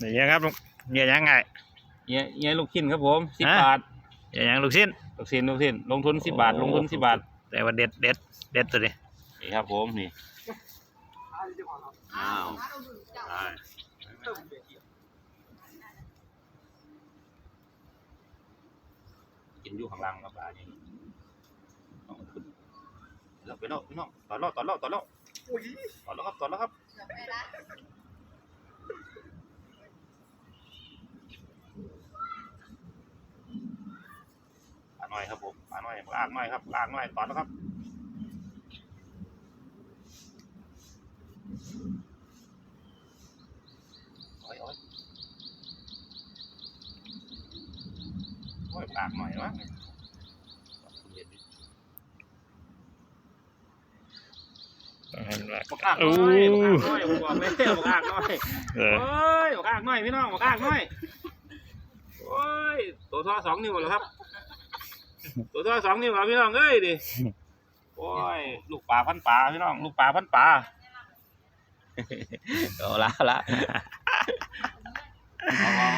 นี่ยังครับลุงเนี่ยยังไงเงี้ยเงี้ยลูกชิ้นครับผมสิบฮะบาทเนี่ยยังลูกชิ้นลูกชิ้นลูกชิ้นลงทุนสิบบาท ลงทุนสิบบาท แต่ว่าเด็ดเด็ดเด็ดตัวนี้นี่ครับผมนี่อ้าวกินอยู่ข้างล่างครับปลาอย่างนี้เอาขึ้นแล้วไปแล้วพี่น้องตอนแล้วตอนแล้วตอนแล้วตอนแล้วครับตอนแล้วครับปลาห น่อยครับผมปลาหน่อยปลาอ่างหน่อยครับปลาอ่างหน่อยตอนแล้วครับโอ้ยโอ้ยโอ้ยปากหน่อยวะต้องให้มันว่าปากหโอ้น่อยปากหน่อยผมบอกไม่ได้ปากหน่อยเออโอ้ยปากหน่อยพี่น้องปากหน่อยโอ้ยตัวท่อสองนิ้วเหรอครับ ตัวท่อสองนิ้วเหรอพี่น้องเอ้ยดิโอ้ยลูกปลาพันปลาพี่น้องลูกปลาพันปลาเอาละเอาละเอา